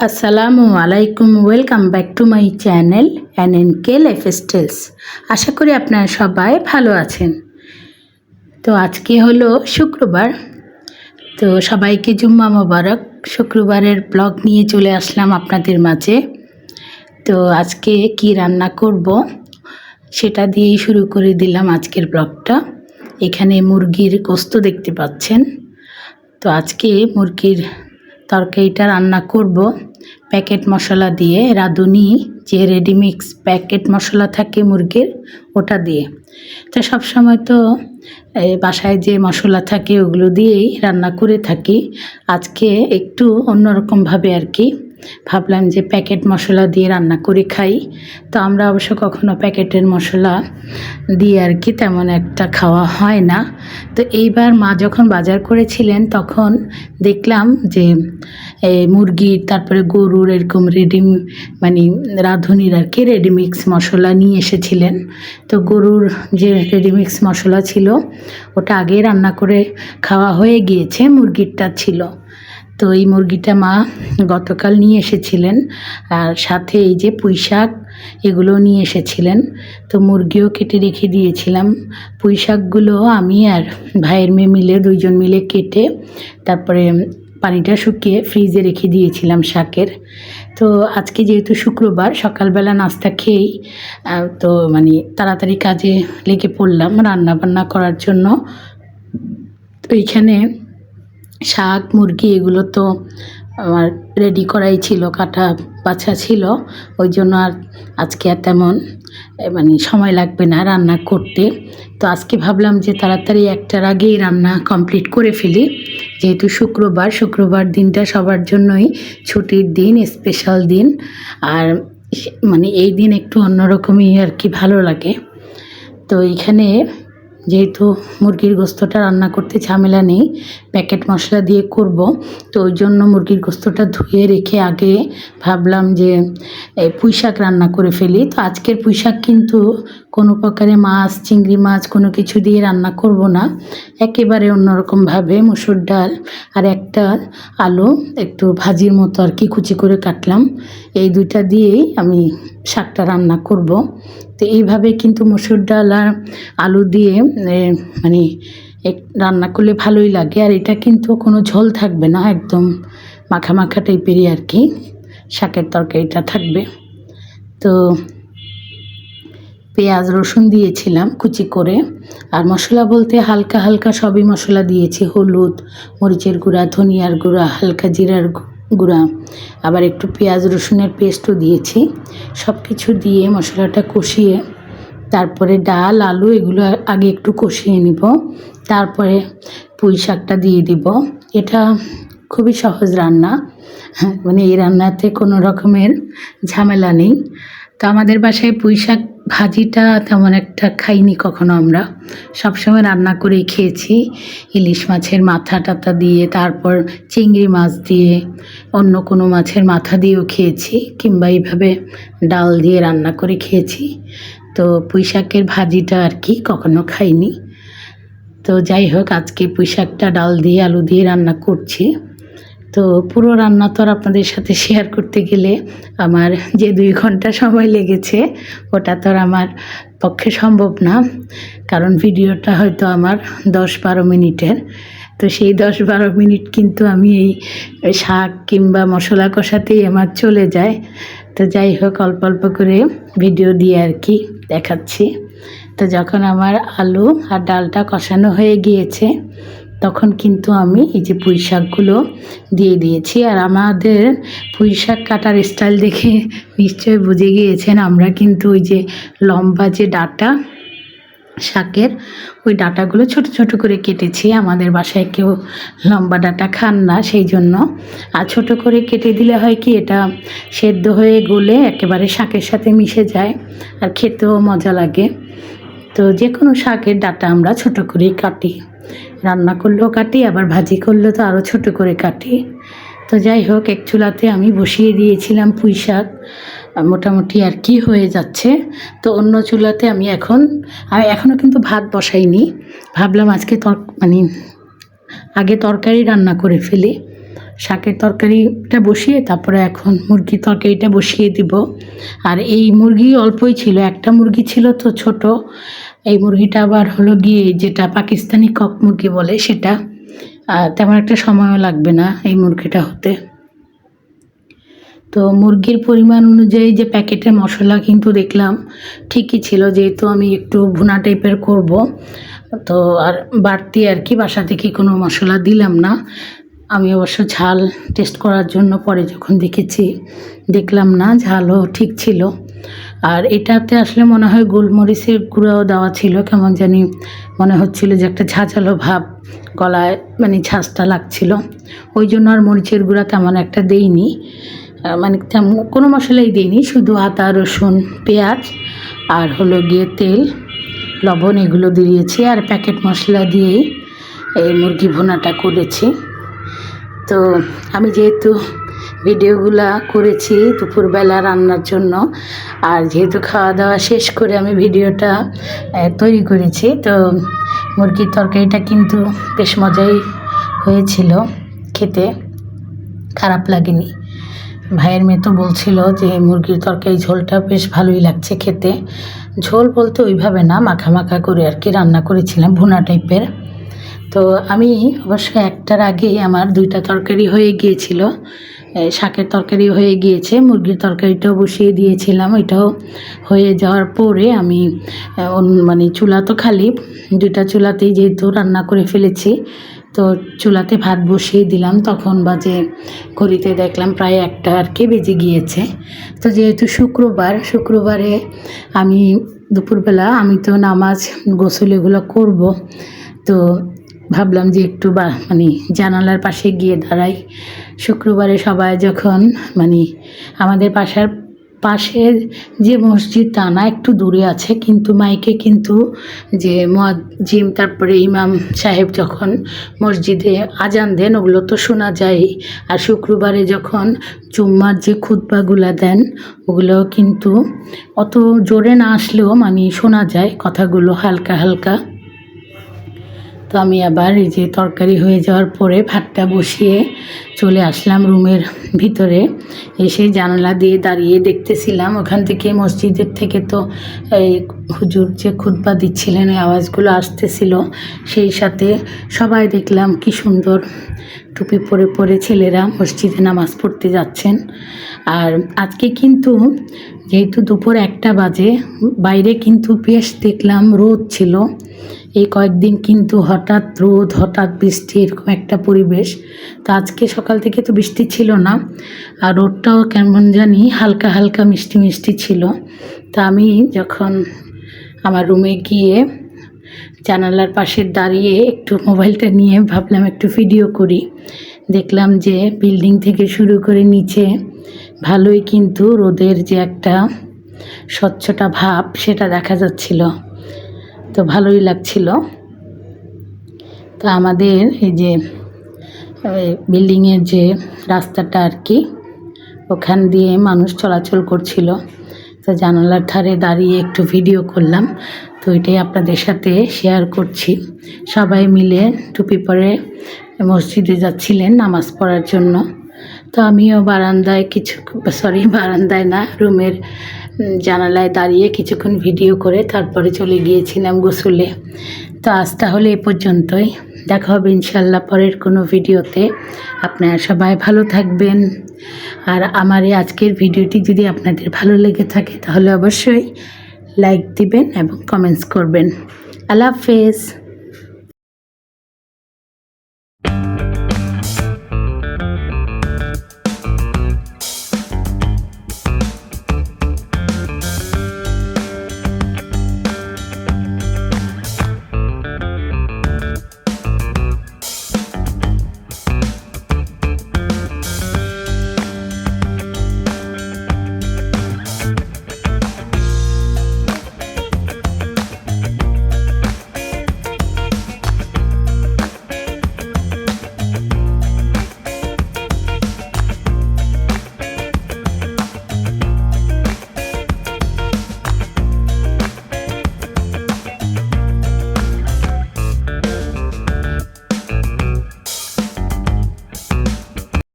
আসসালামু আলাইকুম, welcome back to my channel an N K lifestyles আশা করি আপনারা সবাই ভালো আছেন। তো আজকে হলো শুক্রবার। তো সবাইকে জুম্মা মোবারক। শুক্রবারের ব্লগ নিয়ে চলে আসলাম আপনাদের মাঝে। তো আজকে কি রান্না করব সেটা দিয়েই শুরু করে দিলাম আজকের ব্লগটা। এখানে মুরগির গোস্ত দেখতে পাচ্ছেন। তো আজকে মুরগির তরকারিটা রান্না করব। প্যাকেট মশলা দিয়ে রাঁধুনি, যে রেডিমিক্স প্যাকেট মশলা থাকে মুরগির, ওটা দিয়ে। তো সবসময় তো বাসায় যে মশলা থাকে ওগুলো দিয়েই রান্না করে থাকি। আজকে একটু অন্যরকমভাবে আর কি। ভাবলাম যে প্যাকেট মশলা দিয়ে রান্না করে খাই। তো আমরা অবশ্য কখনো প্যাকেটের মশলা দিয়ে আর কি তেমন একটা খাওয়া হয় না। তো এইবার মা যখন বাজার করেছিলেন, তখন দেখলাম যে মুরগির, তারপরে গরুর এরকম রেডি মানে রাঁধুনির আর কি রেডিমিক্স মশলা নিয়ে এসেছিলেন। তো গরুর যে রেডিমিক্স মশলা ছিল, ওটা আগেই রান্না করে খাওয়া হয়ে গিয়েছে, মুরগিরটা ছিল। তো এই মুরগিটা মা গতকাল নিয়ে এসেছিলেন আর সাথে এই যে পুঁই শাক, এগুলো নিয়ে এসেছিলেন। তো মুরগিও কেটে রেখে দিয়েছিলাম। পুঁই শাকগুলো আমি আর ভাইয়ের মেয়ে মিলে দুইজন মিলে কেটে তারপরে পানিটা শুকিয়ে ফ্রিজে রেখে দিয়েছিলাম শাকের। তো আজকে যেহেতু শুক্রবার, সকালবেলা নাস্তা খেয়েই তো মানে তাড়াতাড়ি কাজে লেগে পড়লাম রান্না বান্না করার জন্য। তো এইখানে শাক, মুরগি এগুলো তো আমার রেডি করাই ছিল, কাটা বাছা ছিল। ওই জন্য আর আজকে আর তেমন মানে সময় লাগবে না রান্না করতে। তো আজকে ভাবলাম যে তাড়াতাড়ি একটার আগেই রান্না কমপ্লিট করে ফেলি। যেহেতু শুক্রবার শুক্রবার দিনটা সবার জন্যই ছুটির দিন স্পেশাল দিন। আর মানে এই দিন একটু অন্যরকমই আর কি ভালো লাগে। তো এইখানে যেহেতু মুরগির গোস্তটা রান্না করতে ঝামেলা নেই প্যাকেট মশলা দিয়ে করব। তো ওই জন্য মুরগির গোস্তটা ধুয়ে রেখে আগে ভাবলাম যে পুঁই শাক রান্না করে ফেলি। তো আজকের পুঁই শাক কিন্তু কোনো প্রকারে মাছ, চিংড়ি মাছ কোনো কিছু দিয়ে রান্না করব না। একেবারে অন্যরকমভাবে মুসুর ডাল আর একটা আলু একটু ভাজির মতো আর কি কুচি করে কাটলাম। এই দুইটা দিয়েই আমি শাকটা রান্না করব। তো এইভাবে কিন্তু মসুর ডাল আর আলু দিয়ে মানে রান্না করলে ভালোই লাগে। আর এটা কিন্তু কোনো ঝোল থাকবে না, একদম মাখা মাখা টাইপেরই আর কি। শাকের তরকারিটা থাকবে। তো পেঁয়াজ, রসুন দিয়েছিলাম কুচি করে। আর মশলা বলতে হালকা হালকা সবই মশলা দিয়েছি। হলুদ, মরিচের গুঁড়া, ধনিয়ার গুঁড়া, হালকা জিরার গুঁড়া। আবার একটু পেঁয়াজ, রসুনের পেস্টও দিয়েছি। সব কিছু দিয়ে মশলাটা কষিয়ে, তারপরে ডাল, আলু এগুলো আগে একটু কষিয়ে নিব। তারপরে পুঁই শাকটা দিয়ে দিব। এটা খুবই সহজ রান্না। মানে এই রান্নাতে কোনো রকমের ঝামেলা নেই। তো আমাদের বাসায় পুঁই শাক ভাজিটা তেমন একটা খাইনি কখনো আমরা। সবসময় রান্না করেই খেয়েছি। ইলিশ মাছের মাথা টাথা দিয়ে, তারপর চিংড়ি মাছ দিয়ে, অন্য কোনো মাছের মাথা দিয়েও খেয়েছি, কিংবা এইভাবে ডাল দিয়ে রান্না করে খেয়েছি। তো পুঁই শাকের ভাজিটা আর কি কখনো খাইনি। তো যাই হোক, আজকে পুঁই শাকটা ডাল দিয়ে, আলু দিয়ে রান্না করছি। তো পুরো রান্না তো আর আপনাদের সাথে শেয়ার করতে গেলে আমার যে দুই ঘণ্টা সময় লেগেছে, ওটা তো আর আমার পক্ষে সম্ভব না। কারণ ভিডিওটা হয়তো আমার দশ বারো মিনিটের। তো সেই দশ বারো মিনিট কিন্তু আমি এই শাক কিংবা মশলা কষাতেই আমার চলে যায়। তো যাই হোক, অল্প অল্প করে ভিডিও দিয়ে আর কি দেখাচ্ছি। তো যখন আমার আলু আর ডালটা কষানো হয়ে গিয়েছে তখন কিন্তু আমি এই যে পুঁই শাকগুলো দিয়ে দিয়েছি। আর আমাদের পুঁই শাক কাটার স্টাইল দেখে নিশ্চয়ই বুঝে গিয়েছেন আমরা কিন্তু ওই যে লম্বা যে ডাটা শাকের, ওই ডাটাগুলো ছোট ছোট করে কেটেছি। আমাদের বাসায় কেউ লম্বা ডাটা খান না সেই জন্য। আর ছোট করে কেটে দিলে হয় কি, এটা সেদ্ধ হয়ে গলে একেবারে শাকের সাথে মিশে যায় আর খেতেও মজা লাগে। তো যে কোনো শাকের ডাটা আমরা ছোট করেই কাটি। রান্না করলেও কাটি, আবার ভাজি করলেও তো আরও ছোট করে কাটি। তো যাই হোক, এক চুলাতে আমি বসিয়ে দিয়েছিলাম পুঁই শাক। মোটামুটি আর কি হয়ে যাচ্ছে। তো অন্য চুলাতে আমি এখন, আমি এখনও কিন্তু ভাত বসাইনি। ভাবলাম আজকে তর মানে আগে তরকারি রান্না করে ফেলি। শাকের তরকারিটা বসিয়ে তারপরে এখন মুরগির তরকারিটা বসিয়ে দিব। আর এই মুরগি অল্পই ছিল, একটা মুরগি ছিল তো ছোট। এই মুরগিটা আবার হলো গিয়ে যেটা পাকিস্তানি কক মুরগি বলে সেটা তেমন একটা সময়ও লাগবে না এই মুরগিটা হতে। তো মুরগির পরিমাণ অনুযায়ী যে প্যাকেটের মশলা কিন্তু দেখলাম ঠিকই ছিল, যেহেতু আমি একটু ভুনা টাইপের করব। তো আর বাড়তি আর কি, বাসা থেকে কোনো মশলা দিলাম না। আমি অবশ্য ঝাল টেস্ট করার জন্য পরে যখন দেখেছি, দেখলাম না, ঝালও ঠিক ছিল। আর এটাতে আসলে মনে হয় গোলমরিচের গুঁড়াও দেওয়া ছিল, কেমন জানি মনে হচ্ছিল যে একটা ঝাঁঝালো ভাব গলায় মানে ঝাঁঝটা লাগছিল। ওই জন্য আর মরিচের গুঁড়া তেমন একটা দেইনি। মানে তেমন কোনো মশলাই দিইনি, শুধু আদা, রসুন, পেঁয়াজ আর হলো গিয়ে তেল, লবণ এগুলো দিয়েছি আর প্যাকেট মশলা দিয়েই এই মুরগি ভুনাটা করেছি। তো আমি যেহেতু ভিডিওগুলা করেছি দুপুরবেলা রান্নার জন্য। আর যেহেতু খাওয়া দাওয়া শেষ করে আমি ভিডিওটা তৈরি করেছি, তো মুরগির তরকারিটা কিন্তু বেশ মজাই হয়েছিল খেতে। খারাপ লাগেনি। ভাইয়ের মেয়ে তো বলছিল যে, মুরগির তরকারি ঝোলটা বেশ ভালোই লাগছে খেতে। ঝোল বলতে ওইভাবে না মাখা মাখা করে আর কি রান্না করেছিলাম, ভুনা টাইপের তো আমি অবশ্য একটার আগেই আমার দুইটা তরকারি হয়ে গিয়েছিল। শাকের তরকারি হয়ে গিয়েছে, মুরগির তরকারিটাও বসিয়ে দিয়েছিলাম। ওইটাও হয়ে যাওয়ার পরে আমি মানে চুলা তো খালি, দুইটা চুলাতেই যেহেতু রান্না করে ফেলেছি, তো চুলাতে ভাত বসিয়ে দিলাম। তখন বাজে ঘড়িতে দেখলাম প্রায় একটা আর কি বেজে গিয়েছে। তো যেহেতু শুক্রবার, শুক্রবারে আমি দুপুরবেলা আমি তো নামাজ গোসল এগুলো করব, তো ভাবলাম যে একটু বা মানে জানালার পাশে গিয়ে দাঁড়াই। শুক্রবারে সবাই যখন মানে আমাদের পাশার পাশে যে মসজিদ তা না, একটু দূরে আছে, কিন্তু মাইকে কিন্তু যে জিম তারপরে ইমাম সাহেব যখন মসজিদে আজান দেন, ওগুলো তো শোনা যায়। আর শুক্রবারে যখন জুম্মার যে খুতবাগুলা দেন, ওগুলো কিন্তু অত জোরে না আসলেও মানে শোনা যায়, কথাগুলো হালকা হালকা। তো আমি আবার এই যে তরকারি হয়ে যাওয়ার পরে ভাতটা বসিয়ে চলে আসলাম রুমের ভিতরে। এসে জানলা দিয়ে দাঁড়িয়ে দেখতেছিলাম। ওখান থেকে মসজিদের থেকে তো, এই হুজুর যে খুতবা দিচ্ছিলেন, এই আওয়াজগুলো আসতেছিল, সেই সাথে সবাই দেখলাম কি সুন্দর টুপি পরে পরে ছেলেরা মসজিদে নামাজ পড়তে যাচ্ছেন। আর আজকে কিন্তু যেহেতু দুপুর একটা বাজে, বাইরে কিন্তু বেশ দেখলাম রোদ ছিল। এই কয়েকদিন কিন্তু হঠাৎ রোদ, হঠাৎ বৃষ্টি, এরকম একটা পরিবেশ। তো আজকে সকাল থেকে তো বৃষ্টি ছিল না, আর রোদটাও কেমন জানি হালকা হালকা মিষ্টি মিষ্টি ছিল। তা আমি যখন আমার রুমে গিয়ে জানালার পাশে দাঁড়িয়ে একটু মোবাইলটা নিয়ে ভাবলাম একটু ভিডিও করি। দেখলাম যে বিল্ডিং থেকে শুরু করে নিচে ভালোই কিন্তু রোদের যে একটা স্বচ্ছটা ভাব সেটা দেখা যাচ্ছিল। তো ভালোই লাগছিল। তো আমাদের এই যে বিল্ডিংয়ের যে রাস্তাটা আর কি, ওখান দিয়ে মানুষ চলাচল করছিল। তো জানালার ধারে দাঁড়িয়ে একটু ভিডিও করলাম। তো এটাই আপনাদের সাথে শেয়ার করছি। সবাই মিলে টুপি পরে মসজিদে যাচ্ছিলেন নামাজ পড়ার জন্য। তো আমিও বারান্দায় কিছু সরি বারান্দায় না, রুমের জানালায় দাঁড়িয়ে কিছুক্ষণ ভিডিও করে তারপরে চলে গিয়েছিলাম গোসলে। তো আজ তাহলে এ পর্যন্তই। দেখা হবে ইনশাল্লাহ পরের কোনো ভিডিওতে। আপনারা সবাই ভালো থাকবেন। আর আমার এই আজকের ভিডিওটি যদি আপনাদের ভালো লেগে থাকে, তাহলে অবশ্যই লাইক দিবেন এবং কমেন্টস করবেন। আল্লাহ হাফেজ।